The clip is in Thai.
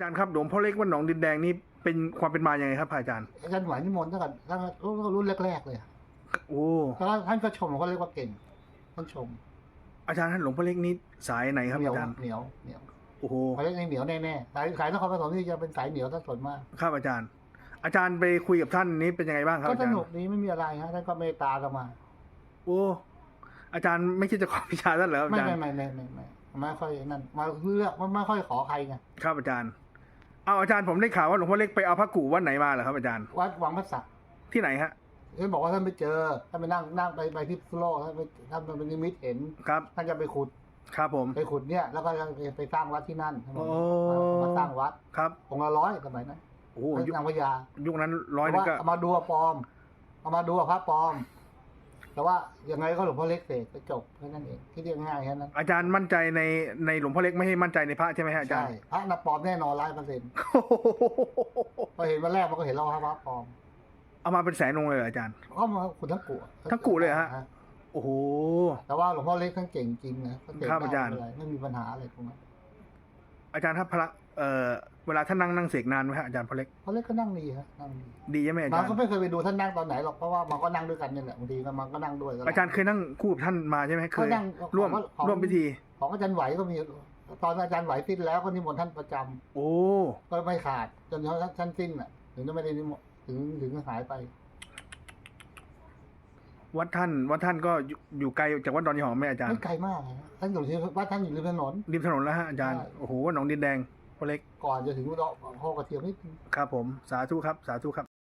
อาจารย์ครับหลวงพ่อเล็กวัดหนองดินแดงนี่เป็นความเป็นมาอย่างไงครับพระอาจารย์อาจารย์หวายนิมนต์ตั้งแต่ตั้งแต่รุ่นแรกๆเลยอะโอ้แล้วท่านก็ชมเขาเรียกว่าเก่งท่านชม อาจารย์ท่านหลวงพ่อเล็กนี่สายไหนครับเหนียวอาจารย์เหนียวเหนียวโอ้โหเขาเรียกเหนียวแน่ๆสายสายนครปฐมนี่จะเป็นสายเหนียวท่านส่วนมากครับอาจารย์ อาจารย์ไปคุยกับท่านนี้เป็นยังไงบ้างครับก็อาสจารย์นุกดีไม่มีอะไรฮะท่านก็เมตตาเรามา โอ้อาจารย์ไม่คิดจะขอวิชาท่านเหรออาไม่จารย์ไม่ไม่ไม่ไม่ไม่ไม่ค่อยนั่นมาเลือกไม่ค่อยขอใครไงครับอาจารย์ เอาอาจารย์ผมได้ข่าวว่าหลวงพ่อเล็กไปเอาพระกู่วัดไหนมาเหรอครับอาจารย์วัดวังพระศักดิ์ที่ไหนฮะท่านบอกว่าท่านไปเจอท่านไปนั่งนั่งไปไปที่ฟุโลกท่านไปท่านไปนิมิตเห็นครับท่านจะไปขุดครับผมไปขุดเนี่ยแล้วก็ไปสร้างวัดที่นั่นโอ้มาสร้างวัดครับองค์ละร้อยสมัยนั้นโอ้โหยุคนางพญายุคนั้นร้อยแต่นึงว่าก็เอามาดูว่าปลอมเอามาดูว่าพระปลอม แต่ว่ายังไงก็หลวงพ่อเล็กเสกก็จบแค่นั้นเองที่เรียกง่ายแค่นั้นอาจารย์มั่นใจในในหลวงพ่อเล็กไม่ให้มั่นใจในพระใช่ไหมฮะอาจารใช่ย์ พระน่ะปลอมแน่นอนร้อยเปอร์เซ็นต์พอเห็นวันแรกมันก็เห็นแล้วว่าพระปลอมเอามาเป็นแสนองค์เลยเหรออาจารย์ ก็มาขุดทั้งกุทั้งกุเลยเหรอฮะ โอ้โห แต่ว่าหลวงพ่อเล็กท่านเก่งจริงนะท่านเก่งครับอาจารย์ได้ไม่มีปัญหาอะไรตรงนั้น อาจารย์ถ้าพระเอ่อเวลาท่านนั่งนั่งเสกนานไหมฮะอาจารย์พ่อเล็กพ่อเล็กก็นั่งดีฮะนั่งดีดีใช่ไหมอามัจานรย์ก็ไม่เคยไปดูท่านนั่งตอนไหนหรอกเพราะว่ามันก็นั่งด้วยกันเนี่ยแหละบางทีก็มันก็นั่งด้วยตลดอาจารย์เคยนั่งคู่กับท่านมาใช่ไหมเคยก็นั่งร่วมของของ ร่วมพิธี ของอาจารย์ไหวก็มีตอนอาจารย์ไหวสิ้นแล้วก็นิมนต์ท่านประจำโอ้ ก็ไม่ขาดจนท่านท่านสิ้นอะถึงจะไม่ได้นิมนต์ถึงถึงหายไป วัดท่านวัดท่านก็อยู่อยู่ไกลจากวัดดอนยายหอมไหมอาจารย์ไม่ไกลมากนะท่านอยู่ที่วัดท่านอยู่ริมถนน ริมถนนแล้วฮะอาจารย์ ใช่ โอ้โหวัดหนองดินแดงพ่อเล็ก ก่อนจะถึงดอกโพกระเทียมนิดนึง ครับผม สาธุครับ สาธุครับ